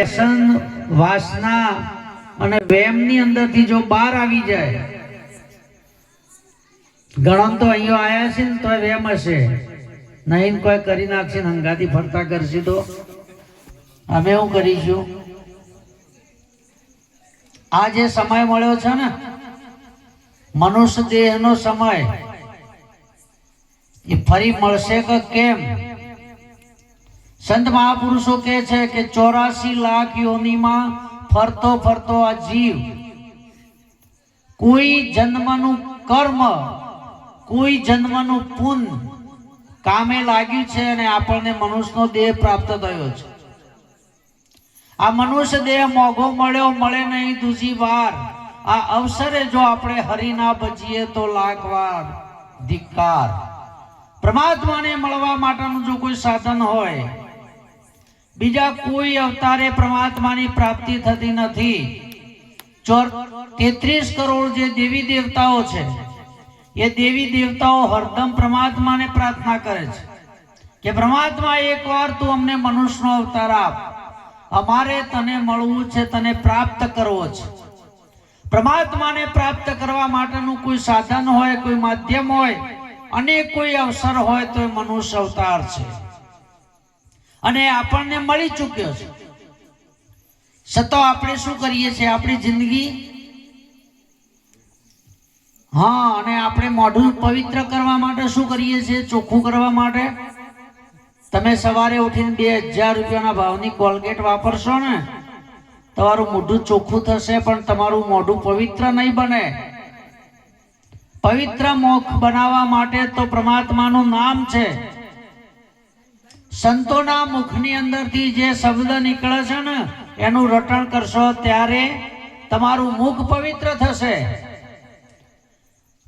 વ્યસન, વાસના અને વેમની અંદરથી જો બહાર આવી જાય ગણન તો અહીંયા આવ્યા છે ને તો વેમ હશે. નહીં કોઈ કરી નાખશે હંગાથી ફરતા કરશે તો. અમે શું કરીશું? આ જે સમય મળ્યો છે ને, મનુષ્ય દેહનો સમય, એ ફરી મળશે કે કેમ? સંત મહાપુરુષો કહે છે કે ચોરાસી લાખ યોનિમાં ફરતો ફરતો આ જીવ. કોઈ જન્મનું કર્મ, કોઈ જન્મનું પુન કામે લાગ્યું છે અને આપણને મનુષ્યનો દેહ પ્રાપ્ત થયો છે. આ મનુષ્ય દેહ મોઘો મળ્યો, મળે નહીં દૂજી વાર. આ અવસરે જો આપણે હરિના બચીએ તો લાખ વાર ધિક્કાર. પરમાત્માને મળવા માટેનું જો કોઈ સાધન હોય બીજા કોઈ અવતારે પરમાત્માની પ્રાપ્તિ થતી નથી. તેત્રીસ કરોડ જે દેવી દેવતાઓ છે, એ દેવી દેવતાઓ હરદમ પરમાત્માને પ્રાર્થના કરે છે કે, પરમાત્મા એકવાર તું અમને મનુષ્યનો અવતાર આપ. અમારે તને મળવું છે, તને પ્રાપ્ત કરવો છે. પરમાત્માને પ્રાપ્ત કરવા માટેનું કોઈ સાધન હોય, કોઈ માધ્યમ હોય અને કોઈ અવસર હોય, તો એ મનુષ્ય અવતાર છે. અને આપણને મળી ચૂક્યો છે. છતાં આપણે શું કરીએ છીએ? આપણી જિંદગી? હા, અને આપણે મોઢું પવિત્ર કરવા માટે શું કરીએ છીએ? ચોખ્ખું કરવા માટે? તમે સવારે ઉઠીને બે હજાર રૂપિયાના ભાવની કોલગેટ વાપરશો ને? તમારું મોઢું ચોખ્ખું થશે, પણ તમારું મોઢું પવિત્ર નહીં બને. પવિત્ર મોખ બનાવવા માટે તો પરમાત્માનું નામ છે. સંતોના મુખની અંદરથી જે શબ્દ નીકળે છે ને, એનું રટણ કરશો ત્યારે તમારું મુખ પવિત્ર થશે.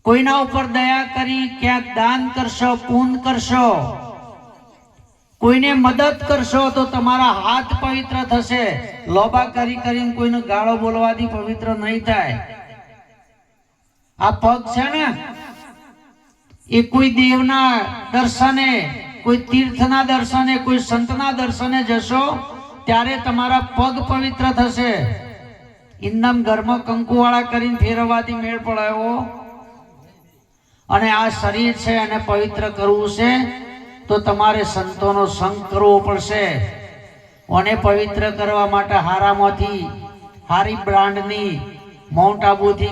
કોઈના ઉપર દયા કરી ક્યાંક દાન કરશો, પૂન કરશો, કોઈને મદદ કરશો તો તમારા હાથ પવિત્ર થશે. લોબા કરી કરીને કોઈને ગાળો બોલવાથી પવિત્ર નહીં થાય. આ પગ છે ને, એ કોઈ દેવના દર્શને કોઈ તીર્થના દર્શને, કોઈ સંતના દર્શને જશો, ત્યારે તમારા પગ પવિત્ર થશે. ઇન્દમ ઘરમાં કંકુવાળા કરીને ફેરવવાથી મેળ પડાયો. અને આ શરીર છે એને પવિત્ર કરવું છે, તો તમારે સંતોનો સંગ કરવો પડશે. અને પવિત્ર કરવા માટે હારામાંથી હારી બ્રાન્ડની માઉન્ટ આબુથી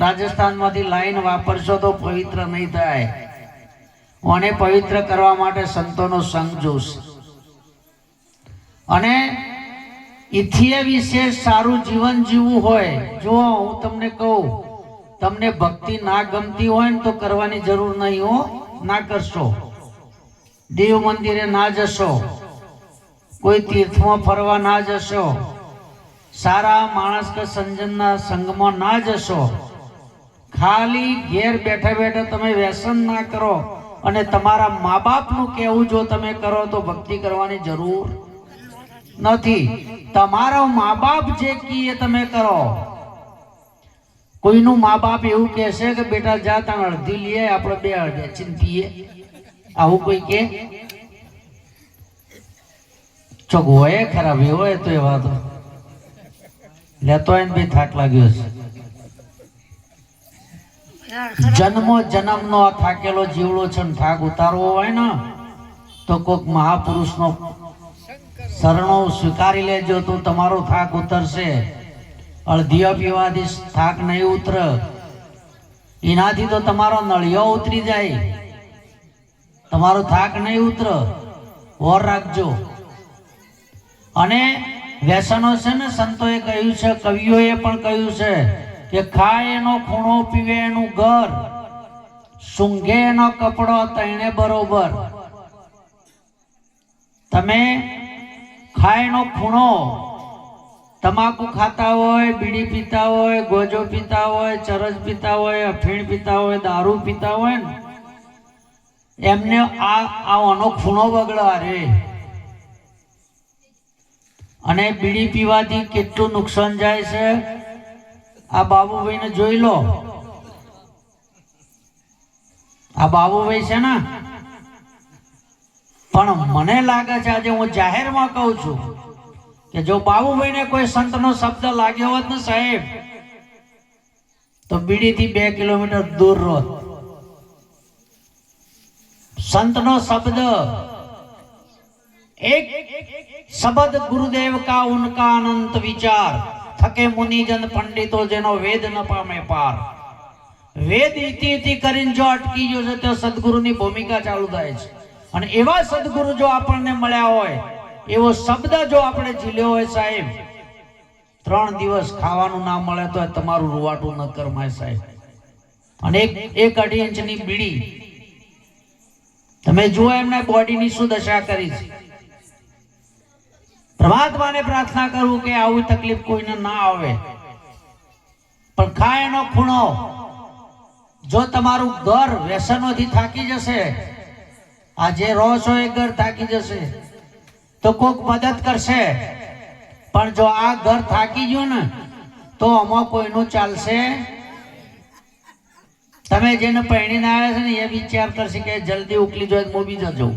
રાજસ્થાનમાંથી લાઈન વાપરશો તો પવિત્ર નહીં થાય. અને પવિત્ર કરવા માટે સંતોનો સંગ જોશે? અને ઇથિય વિશે સારું જીવન જીવવું હોય, જો હું તમને કહું, તમને ભક્તિ ના ગમતી હોય ને તો કરવાની જરૂર નહીં હો, ના કરશો. દેવ મંદિરે ના જશો. કોઈ તીર્થમાં ફરવા ના જશો. સારા માણસ કે સંજનના સંગમાં ના જશો. ખાલી ઘેર બેઠા બેઠા તમે વ્યસન ના કરો. અને તમારા મા બાપનું કહેવું જો તમે કરો તો ભક્તિ કરવાની જરૂર નથી. તમારો મા બાપ જે કીએ તમે કરો. કોઈનું મા બાપ એવું કહેશે કે બેટા જા તમે અડધી લઈએ આપણે બે અડધે ચિંતીએ આવું કોઈ કે? ચોક હોય ખરાબ હોય તો એ વાત લેતો હોય ને બી થાક લાગ્યો છે જન્મો જન્મનો આ થાકેલો જીવડો છે થાક ઉતારવો હોય ને, તો કોઈક મહાપુરુષનો શરણો સ્વીકારી લેજો, તો તમારો થાક ઉતરશે. અડધીઓ પીવાથી થાક નહીં ઉતર. એનાથી તો તમારો નળિયો ઉતરી જાય. તમારો થાક નહીં ઉતર. ઓર રાખજો. અને વ્યસનો છે ને સંતોએ કહ્યું છે, કવિઓએ પણ કહ્યું છે કે ખાય એનો ખૂણો પીવે એનું ઘર સૂંઘે એનો કપડો તણે બરોબર. તમે ખાયનો ખૂણો તમાકુ ખાતા હોય, બીડી પીતા હોય, ગોજો પીતા હોય, ચરસ પીતા હોય, અફીણ પીતા હોય, દારૂ પીતા હોય ને, એમને આ આનો ખૂણો બગડવા. રે અને બીડી પીવાથી કેટલું નુકસાન જાય છે? આ બાબુભાઈને જોઈ લો. આ બાબુભાઈ છે ને? પણ મને લાગે છે આજે હું જાહેરમાં કહું છું કે જો બાબુભાઈને કોઈ સંતનો શબ્દ લાગ્યો હોત ને સાહેબ, તો બીડીથી બે કિલોમીટર દૂર રોત. સંતનો શબ્દ એક શબ્દ ગુરુદેવ કા ઉનકા અનંત વિચાર. થકે મુનિજન પંડિતો જેનો વેદ ન પામે પાર. વેદ ઇતિ ઇતિ કરીને જો અટકી ગયો છે, તો સદગુરુની ભૂમિકા ચાલુ થાય છે. અને એવા સદગુરુ જો આપણને મળ્યા હોય, એવો શબ્દ જો આપણે ઝીલ્યો હોય સાહેબ, ત્રણ દિવસ ખાવાનું ના મળે તો તમારું રૂવાટું ન કરમાય સાહેબ. અને એક એક અઢી ઇંચની બીડી. તમે જુઓ એમને બોડીની શું દશા કરી છે. પરમાત્માને પ્રાર્થના કરું કે આવી તકલીફ કોઈને ના આવે. પણ ખાય એનો ખૂણો. જો તમારું ઘર વ્યસનોથી થાકી જશે આ જે રહો છો એ ઘર થાકી જશે, તો કોક મદદ કરશે. પણ જો આ ઘર થાકી ગયું ને, તો આમાં કોઈનું ચાલશે? તમે જેને પહેણીને આવ્યા છે ને, એ વિચાર કરશે કે જલ્દી ઉકલી જોઈએ હું બી જજો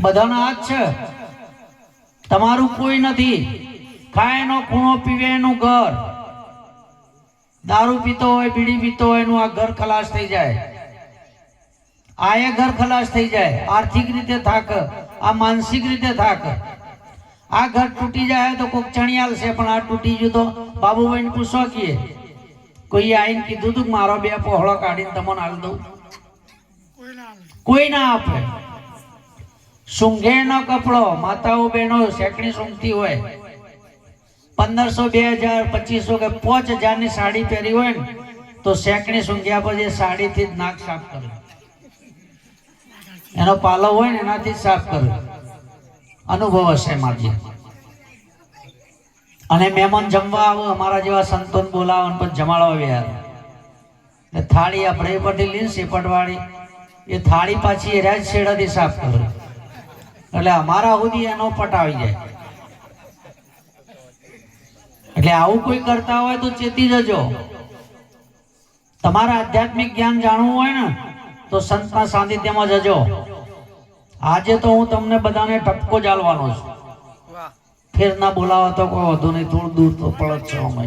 બધાનો હાથ છે. તમારું કોઈ નથી. ખાય એનો ખૂણો પીવે એનું ઘર. દારૂ પીતો હોય બીડી પીતો હોય એનું આ ઘર ખલાસ થઈ જાય. આ એ ઘર ખલાસ થઈ જાય. આર્થિક રીતે થાક આ માનસિક રીતે થાક. આ ઘર તૂટી જાય તો કોઈક ચણિયાલ છે પણ આ તૂટી ગયું તો બાબુભાઈને પૂછવા કીએ. કોઈ આવીને કીધું તું મારો બે પહોળો કાઢીને તમને હાલ દઉં? કોઈ ના આપે. સૂંઘેનો કપડો, માતાઓ બહેનો, શેકડી સૂંઘતી હોય. પંદરસો બે હજાર, પચીસો કે પાંચ હજારની સાડી પહેરી હોય ને, તો શેકણી સૂંઘ્યા પછી સાડીથી જ નાક સાફ કરે. એનો પાલો હોય ને, એનાથી સાફ કરે. અનુભવ હશે માજી અને મહેમાન જમવા આવો, અમારા જેવા સંતોન બોલાવો પણ જમાડવા વ્યાર થાળી આપણે પરથી લઈને સેપટવાળી એ થાળી પાછી એ રાજ શેડાથી સાફ કરે. એટલે અમારા સુધી એનો પટ આવી જાય. એટલે આવું કોઈ કરતા હોય તો ચેતી જજો. તમારા આધ્યાત્મિક જ્ઞાન જાણવું હોય ને તો સંતના સાનિધ્યમાં જજો. આજે તો હું તમને બધાને ટપકો ચાલવાનો છું. ફેર ના બોલાવા તો કોઈ વધુ નહીં થોડું દૂર તો પડત છે અમે.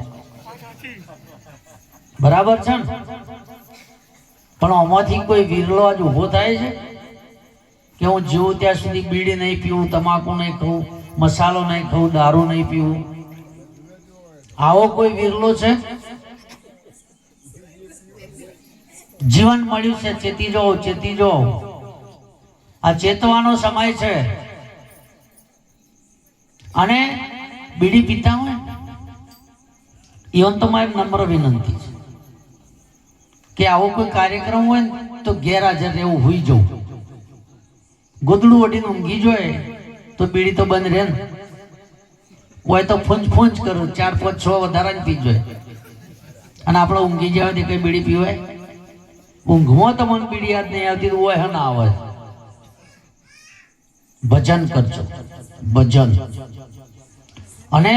બરાબર છે ને? પણ આમાંથી કોઈ વિરલો આજ ઊભો થાય છે? કે હું જીવું ત્યાં સુધી બીડી નહીં પીવું, તમાકુ નહીં ખાઉં, મસાલો નહીં ખાઉં, દારૂ નહીં પીવું. આવો કોઈ વિરલો છે? જીવન મળ્યું છે, ચેતી જો ચેતી જો આ ચેતવાનો સમય છે. અને બીડી પીતા હોય? ઈવન તો મારી નમ્ર વિનંતી છે. કે આવો કોઈ કાર્યક્રમ હોય ને તો ગેરહાજર રહેવું હોઈ જવું. ગોદડું વટીને ઊંઘી જોઈએ તો બીડી તો બંધ રહે ને. હોય તો ફૂંચ ફૂંચ કરું, ચાર પાંચ છ વધારાની પી જોઈએ અને આપણે ઊંઘી જવાથી કઈ બીડી પીવાય? ઊંઘમાં તમને બીડી યાદ નહીં આવતી, તો હોય ના આવે. ભજન કરજો, ભજન. અને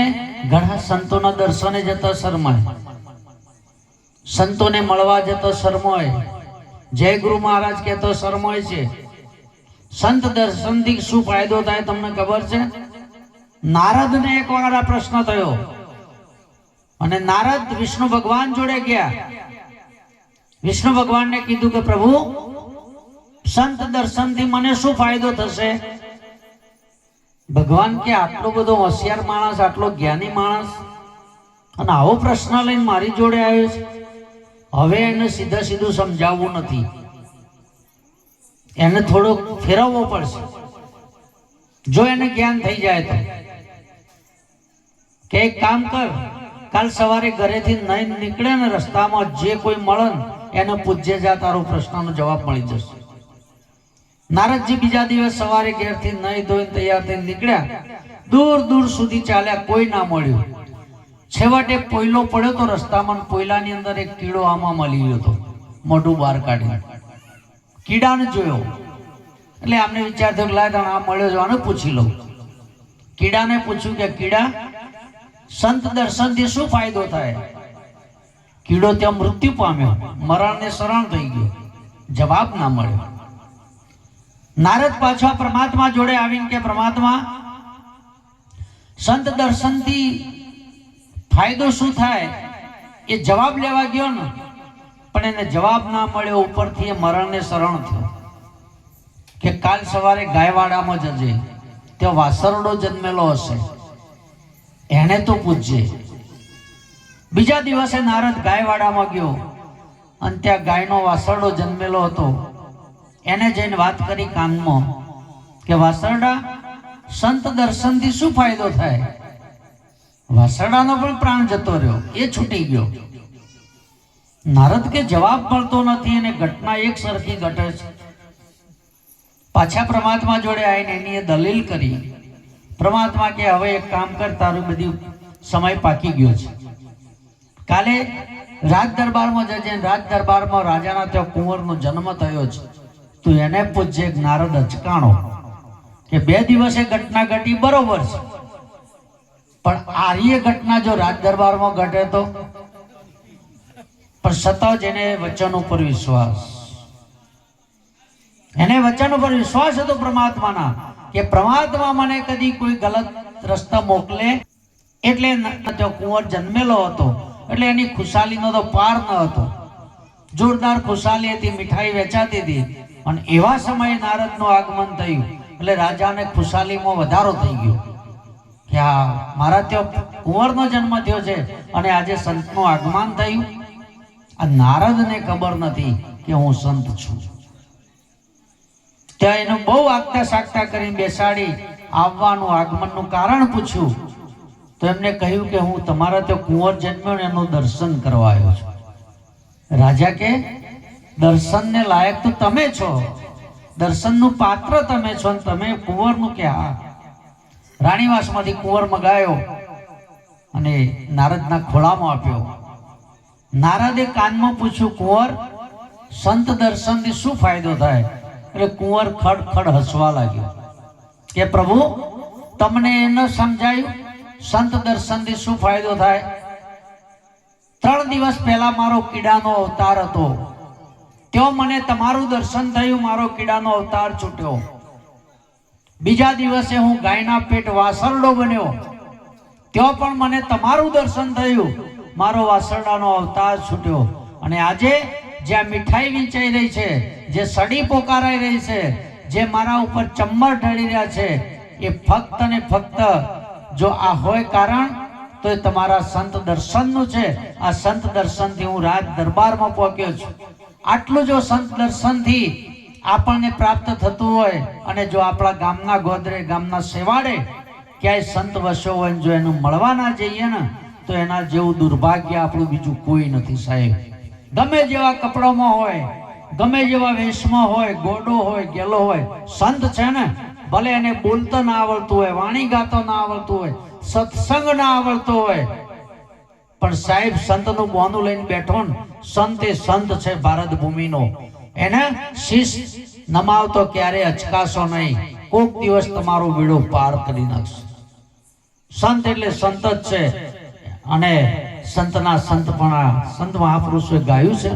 ઘણા સંતોના દર્શને જતા શરમાય. સંતોને મળવા જતો શરમોય. જય ગુરુ મહારાજ કહેતો શરમોય છે. સંત દર્શનથી શું ફાયદો થાય તમને ખબર છે? નારદને એક વાર આ પ્રશ્ન થયો. અને નારદ વિષ્ણુ ભગવાન જોડે ગયા. વિષ્ણુ ભગવાનને કીધું કે, પ્રભુ, સંત દર્શનથી મને શું ફાયદો થશે? ભગવાન કે, આટલો બધો હોશિયાર માણસ, આટલો જ્ઞાની માણસ. અને આવો પ્રશ્ન લઈને મારી જોડે આવ્યો છે. હવે એને સીધા સીધું સમજાવવું નથી. એને થોડોક ફેરવવો પડશે. જો એને જ્ઞાન થઈ જાય તો. કે એક કામ કર, કાલ સવારે ઘરેથી નહીં નીકળે ને રસ્તામાં જે કોઈ મળે એને પૂછજે જા, તારો પ્રશ્નનો જવાબ મળી જશે. નારદજી બીજા દિવસ સવારે ઘેરથી નહીં ધોઈને તૈયાર થઈને નીકળ્યા. દૂર દૂર સુધી ચાલ્યા, કોઈ ના મળ્યું. છેવટે પોયલો પડ્યો તો રસ્તામાં પોયલાની અંદર એક કીડો આમાં મળી ગયો હતો. મોઢું બહાર કાઢીને. કીડાને જોયો. એટલે આમને વિચાર થયો લાય તણ આ મળ્યો છે, આને પૂછી લઉં. કીડાને પૂછ્યું કે કીડા, સંત દર્શનથી શું ફાયદો થાય? કીડો ત્યાં મૃત્યુ પામ્યો, મરણને શરણ થઈ ગયો. જવાબ ના મળ્યો. નારદ પાછા પરમાત્મા જોડે આવીને કે, પરમાત્મા, સંત દર્શનથી ફાયદો શું થાય? એ જવાબ લેવા ગયો ને. પણ એને જવાબ ના મળ્યો ઉપરથી એ મરણને શરણ થયો. કે કાલ સવારે ગાયવાડામાં જજે ત્યાં વાસરડો જન્મેલો હશે. એને તો પૂછજે બીજા દિવસે નારદ ગાયવાડામાં ગયો અને ત્યાં ગાયનો વાસરડો જન્મેલો હતો. એને જઈને વાત કરી કાનમાં કે, વાસરડા, સંત દર્શનથી શું ફાયદો થાય? વાસરડાનો પણ પ્રાણ જતો રહ્યો. એ છૂટી ગયો. નારદ કે જવાબ મળતો નથી અને ઘટના એક સરખી ઘટે છે. પાછા પ્રમાત્મા જોડે આવીને એની દલીલ કરી. પ્રમાત્મા કે હવે એક કામ કર, તારું બધી સમય પાકી ગયો છે. કાલે રાજ દરબારમાં જજે રાજ દરબારમાં રાજાના ત્યાં કુંવરનો જન્મ થયો છે. તું એને પૂછજે નારદ અચકાણો કે બે દિવસે ઘટના ઘટી બરોબર છે. પણ આર્ય ઘટના જો રાજ દરબારમાં ઘટે તો પણ છતાં જેને વચન ઉપર વિશ્વાસ. એને વચન ઉપર વિશ્વાસ હતો પરમાત્માના, કે પરમાત્મા મને કદી કોઈ ગલત રસ્તા મોકલે? એટલે જો કુંવર જન્મેલો હતો. એટલે એની ખુશાલીનો તો પાર ન હતો. જોરદાર ખુશાલી હતી, મીઠાઈ વેચાતી હતી. અને એવા સમયે નારદનું આગમન થયું. એટલે રાજાને ખુશાલીમાં વધારો થઈ ગયો. કે આ મારા ત્યાં કુંવરનો જન્મ થયો છે અને આજે સંતનું આગમન થયું. આ નારદને ખબર નથી કે હું સંત છું. ત્યાં એનું બહુ આગતા સાગતા કરીને બેસાડી આવવાનું આગમનનું કારણ પૂછ્યું. તો એમને કહ્યું કે હું તમારા તે કુંવર જન્મ્યો ને એનું દર્શન કરવા આવ્યો છું. રાજા કે, દર્શનને લાયક તો તમે છો. દર્શનનું પાત્ર તમે છો ને તમે કુંવરનું કે હા રાણીવાસમાંથી કુંવર મગાયો અને નારદના ખોળામાં આપ્યો. નારદે કાનમાં પૂછ્યું, કુંવર, સંત દર્શનથી શું ફાયદો થાય? એટલે કુંવર ખડ ખડ હસવા લાગ્યો. કે પ્રભુ, તમને એ ન સમજાયું સંત દર્શનથી શું ફાયદો થાય? ત્રણ દિવસ પહેલા મારો કીડાનો અવતાર હતો. તેઓ મને, તમારું દર્શન થયું, મારો કીડાનો અવતાર છૂટ્યો. બીજા દિવસે હું ગાયના પેટ વાસરડો બન્યો. ત્યાં પણ મને, તમારું દર્શન થયું મારો વાસરડાનો અવતાર છૂટ્યો. અને આજે જ્યાં મીઠાઈ વિંચાઈ રહી છે, જે સડી પોકારાઈ રહી છે, જે મારા ઉપર ચંબર ઢળી રહ્યા છે, એ ફક્ત ને ફક્ત જો આ હોય કારણ, તો એ તમારા સંત દર્શનનું છે. આ સંત દર્શનથી હું રાજ દરબારમાં પહોંચ્યો છું. આટલું જો સંત દર્શનથી આપણને પ્રાપ્ત થતું હોય અને જો આપણા ગામના ગોદરે, ગામના સેવાડે ક્યાંય સંત વસ્યો હોય જો એનું મળવાના જઈએ ને તો એના જેવું દુર્ભાગ્ય આપણું બીજું કોઈ નથી સાહેબ. ગમે જેવા કપડામાં હોય, ગમે જેવા વેશમાં હોય, ગોડો હોય, ગેલો હોય, સંત છે ને, ભલે એને બોલતા ના આવડતું હોય, વાણી ગાતો ના આવડતું હોય, સત્સંગ ના આવડતો હોય, પણ સાહેબ સંતનું બોનું લઈને બેઠો ને, સંત એ સંત છે ભારત ભૂમિનો. એને શીશ નમાવતો ક્યારે અચકાશો નહીં. કોક દિવસ તમારો વીડો પાર કરી નાખશે. સંત એટલે સંત જ છે. અને સંતના સંતપણા સંત મહાપુરુષોએ ગાયું છે.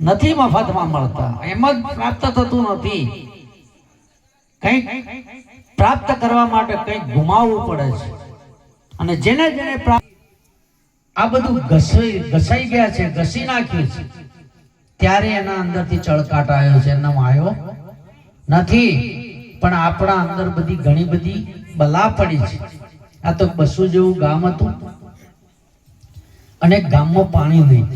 નથી મફતમાં મળતા. એમ જ પ્રાપ્ત થતું નથી. કંઈક પ્રાપ્ત કરવા માટે કંઈક ગુમાવવું પડે છે. અને જેને જેને આ બધું ઘસાઈ ઘસાઈ ગયા છે, ઘસી નાખ્યું છે. ત્યારે એના અંદરથી ચળકાટ આવ્યો છે. એનો આવ્યો નથી, પણ આપણા અંદર બધી ઘણી બધી બલા પડી છે. આ તો બસુ જેવું ગામ હતું. અને ગામમાં પાણી નહીં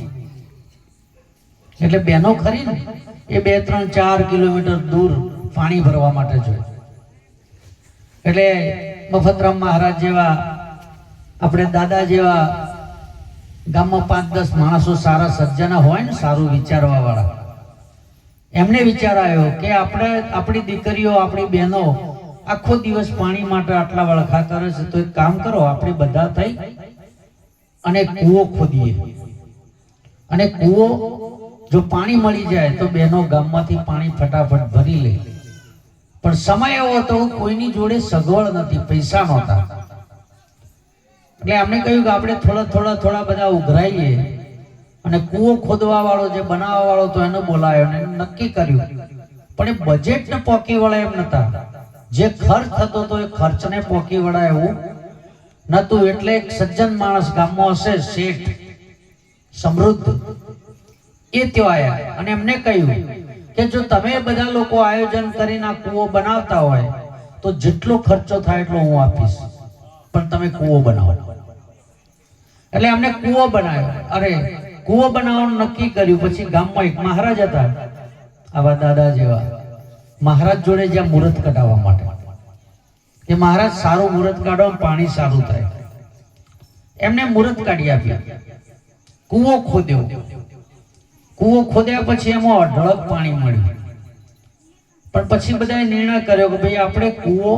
એટલે બેનો ખરી ને, એ બે, ત્રણ, ચાર કિલોમીટર દૂર પાણી ભરવા માટે જોઈએ એટલે મફતરામ મહારાજ જેવા, આપણે દાદા જેવા ગામમાં પાંચ, દસ માણસો સારા સજ્જના હોય ને, સારું વિચારવા વાળા એમને વિચાર આવ્યો કે આપણે, આપણી દીકરીઓ, આપણી બહેનો આખો દિવસ પાણી માટે આટલા વળખા કરે છે તો એક કામ કરો, આપણે બધા થઈ અને કૂવો ખોદીએ. અને કૂવો જો પાણી મળી જાય તો બહેનો ગામમાંથી પાણી ફટાફટ ભરી લે. પણ સમય એવો હતો કોઈની જોડે સગવડ નથી, પૈસા નહોતા. એટલે અમને કહ્યું કે આપણે થોડા થોડા થોડા બધા ઉઘરાઈએ અને કૂવો ખોદવા વાળો જે બનાવવા વાળો તો એનો બોલાયો અને નક્કી કર્યું. પણ એ બજેટ ને પોકી વળે એમ નતા જે ખર્ચ થતો હતો એ ખર્ચને પોકી વળાય એવું નતું એટલે એક સજ્જન માણસ ગામમાં હશે, શેઠ. સમૃદ્ધ. એ ત્યાં આવ્યા અને એમને કહ્યું કે જો તમે બધા લોકો આયોજન કરીને કૂવો બનાવતા હોય, તો જેટલો ખર્ચો થાય એટલો હું આપીશ. પણ તમે કૂવો બનાવો. એટલે અમને કૂવો બનાવ્યો. અરે, કૂવો બનાવવાનું નક્કી કર્યું. પછી ગામમાં એક મહારાજ હતા. આવા દાદા જેવા. મહારાજ જોડે જ્યાં મુહૂર્ત કઢાવવા માટે. કે મહારાજ, સારું મુહૂર્ત કાઢો પાણી સારું થાય. એમને મુહૂર્ત કાઢી આપ્યા. કૂવો ખોદ્યો. કૂવો ખોદ્યા પછી એમાં અઢળક પાણી મળ્યું. પણ પછી બધાએ નિર્ણય કર્યો કે ભાઈ, આપણે કૂવો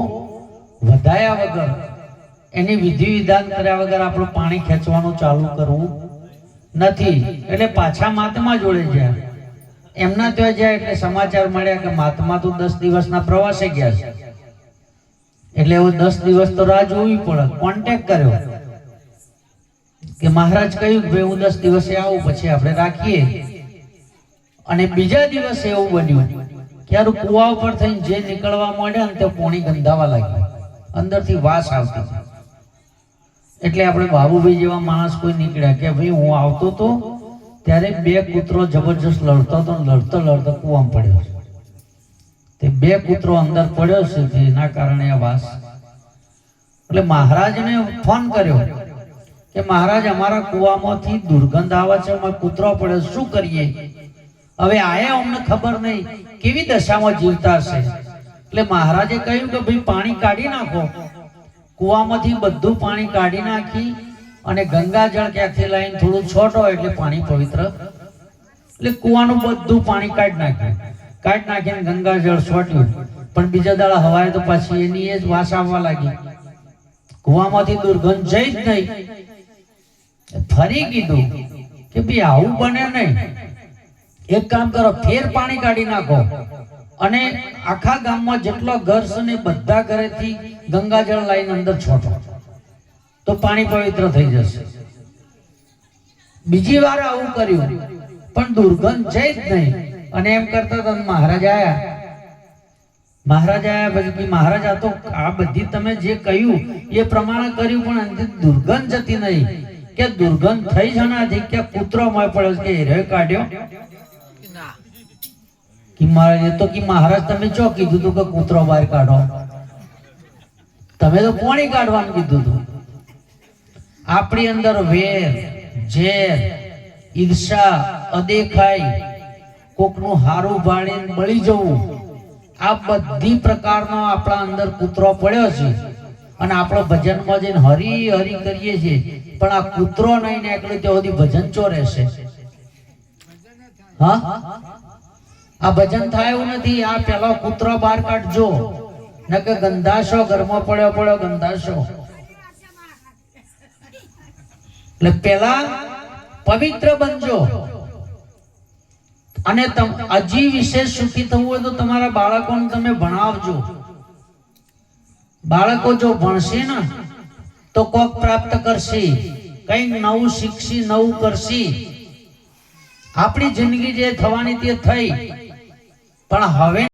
વધાયા વગર, એની વિધિ વિધાન કર્યા વગર આપણું પાણી ખેંચવાનું ચાલુ કરવું નથી. એટલે પાછા મહાત્મા જોડે ગયા. એમના ત્યાં જાય એટલે સમાચાર મળ્યા કે મહાત્મા તો દસ દિવસના પ્રવાસે ગયા છે. એટલે એવું દસ દિવસ તો રાહ જોવી પડે. કોન્ટેક કર્યો. કે મહારાજ કહ્યું કે ભાઈ હું દસ દિવસે આવું, પછી આપણે રાખીએ. અને બીજા દિવસે એવું બન્યું ક્યારે કુવા ઉપર થઈને જે નીકળવા માંડ્યા ને તે પોણી ગંધાવા લાગી અંદરથી વાસ આવતી. એટલે આપણે બાબુભાઈ જેવા માણસ કોઈ નીકળ્યા કે ભાઈ હું આવતો તો ત્યારે બે કૂતરો જબરજસ્ત લડતો હતો લડતો લડતો કુવામાં પડ્યો. છે તે બે કૂતરો અંદર પડ્યો છે જેના કારણે આ વાસ. એટલે મહારાજને ફોન કર્યો કે મહારાજ, અમારા કુવામાંથી દુર્ગંધ આવે છે, અમે કૂતરો પડ્યો શું કરીએ? હવે આયા અમને ખબર નહીં કેવી દશામાં જીવતા હશે. એટલે મહારાજે કહ્યું કે ભાઈ પાણી કાઢી નાખો. કુવામાંથી બધું પાણી કાઢી નાખી અને ગંગાજળ ક્યાંથી લાવીને થોડું છોટો એટલે પાણી પવિત્ર. એટલે કુવાનું બધું પાણી કાઢી નાખ્યું. કાઢી નાખીને ગંગાજળ છોટ્યું. પણ બીજા દાડા હવાય તો પાછી એની એ જ વાસ આવવા લાગી. કુવામાંથી દુર્ગંધ જઈ જ નહીં. ફરી કીધું કે ભાઈ આવું બને નહીં. એક કામ કરો, ફેર પાણી કાઢી નાખો. અને આખા ગામમાં જેટલો ઘર ને બધા ઘરેથી ગંગાજળ લાવીને અંદર છોટો. તો પાણી પવિત્ર થઈ જશે. બીજી વાર આવું કર્યું. પણ દુર્ગંધ જઈ જ નહીં. અને એમ કરતા હતા, મહારાજ આયા. મહારાજ આયા. પછી મહારાજ, આ તો આ બધી તમે જે કહ્યું, એ પ્રમાણે કર્યું, પણ અંદર દુર્ગંધ જતી નહીં. કે, દુર્ગંધ થઈ જ કે કૂતરો મય પડ્યો કે હેરે કાઢ્યો? કે, મહારાજ તો કે, મહારાજ, તમે જો કીધું તું કે કૂતરો બહાર કાઢો? તમે તો પોણી કાઢવાનું કીધું તું? આપણી અંદર વેર, ઝેર, ઈર્ષા, અદેખાઈ કોકનું હારું ભાળીને બળી જવું. આ બધી પ્રકારનો આપણા અંદર કૂતરો પડ્યો છે. અને આપણે ભજનમાં જઈને હરી હરી કરીએ છીએ. પણ આ કૂતરો નહીં ને એકલો ત્યાં સુધી ભજન ચો રહેશે? હા? આ ભજન થાય એવું નથી. આ પેલો કૂતરો બહાર કાઢજો. ન કે ગંધાશો ઘરમાં પડ્યો પડ્યો ગંધાશો. એટલે પેલા પવિત્ર બનજો. અને હજી વિશેષ સુખી થવું હોય તો તમારા બાળકોને તમે ભણાવજો. બાળકો જો ભણશે ને, તો કોક પ્રાપ્ત કરશે. કંઈક નવું શીખશી, નવું કરશે. આપણી જિંદગી જે થવાની તે થઈ. પણ હવે